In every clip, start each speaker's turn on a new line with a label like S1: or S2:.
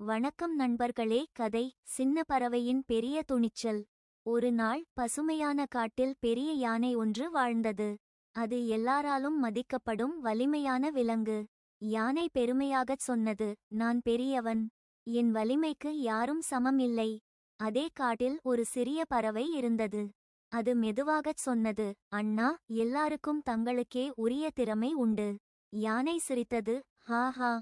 S1: வணக்கம் நண்பர்களே கதை சின்ன பறவையின் பெரிய துணிச்சல். ஒரு நாள் பசுமையான காட்டில் பெரிய யானை ஒன்று வாழ்ந்தது. அது எல்லாராலும் மதிக்கப்படும் வலிமையான விலங்கு. யானை பெருமையாகச் சொன்னது நான் பெரியவன். என் வலிமைக்கு யாரும் சமம் இல்லை அதே காட்டில் ஒரு சிறிய பறவை இருந்தது. அது மெதுவாகச் சொன்னது அண்ணா எல்லாருக்கும் தங்களுக்கே உரிய திறமை உண்டு. யானை சிரித்தது ஹா ஹா.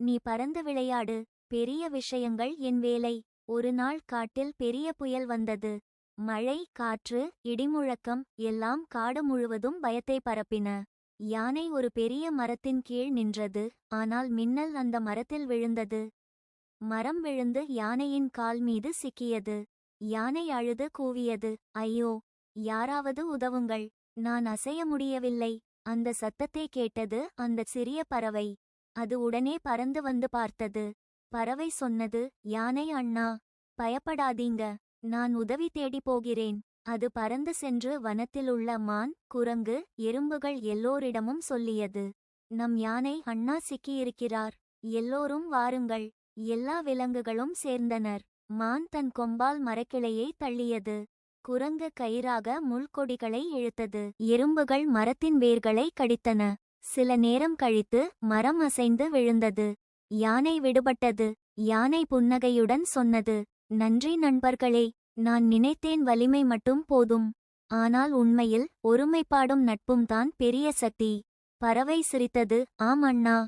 S1: நீ பறந்து விளையாடு. பெரிய விஷயங்கள் என் வேலை. ஒரு நாள் காட்டில் பெரிய புயல் வந்தது. மழை காற்று இடிமுழக்கம் எல்லாம் காடு முழுவதும் பயத்தை பரப்பின. யானை ஒரு பெரிய மரத்தின் கீழ் நின்றது. ஆனால் மின்னல் அந்த மரத்தில் விழுந்தது. மரம் விழுந்து யானையின் கால் மீது சிக்கியது. யானை அழுது கூவியது. ஐயோ யாராவது உதவுங்கள். நான் அசைய முடியவில்லை. அந்த சத்தத்தை கேட்டது அந்த சிறிய பறவை. அது உடனே பறந்து வந்து பார்த்தது. பறவை சொன்னது யானை அண்ணா பயப்படாதீங்க நான் உதவி தேடி போகிறேன். அது பறந்து சென்று வனத்திலுள்ள மான் குரங்கு எறும்புகள் எல்லோரிடமும் சொல்லியது நம் யானை அண்ணா சிக்கியிருக்கிறார் எல்லோரும் வாருங்கள். எல்லா விலங்குகளும் சேர்ந்தனர். மான் தன் கொம்பால் மரக்கிளையை தள்ளியது குரங்கு கயிறாக முள்கொடிகளை இழுத்தது எறும்புகள் மரத்தின் வேர்களை கடித்தன. சில நேரம் கழித்து மரம் அசைந்து விழுந்தது. யானை விடுபட்டது. யானை புன்னகையுடன் சொன்னது நன்றி நண்பர்களே நான் நினைத்தேன் வலிமை மட்டும் போதும். ஆனால் உண்மையில் ஒருமைப்பாடும் நட்பும் தான் பெரிய சக்தி. பறவை சிரித்தது ஆம் அண்ணா.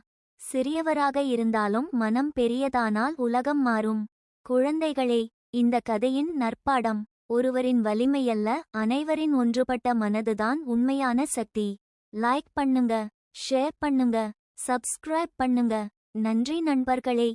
S1: சிறியவராக இருந்தாலும் மனம் பெரியதானால் உலகம் மாறும். குழந்தைகளே இந்த கதையின் நற்பாடம். ஒருவரின் வலிமையல்ல அனைவரின் ஒன்றுபட்ட மனதுதான் உண்மையான சக்தி. லைக் பண்ணுங்க ஷேர் பண்ணுங்க சப்ஸ்கிரைப் பண்ணுங்க. நன்றி நண்பர்களே.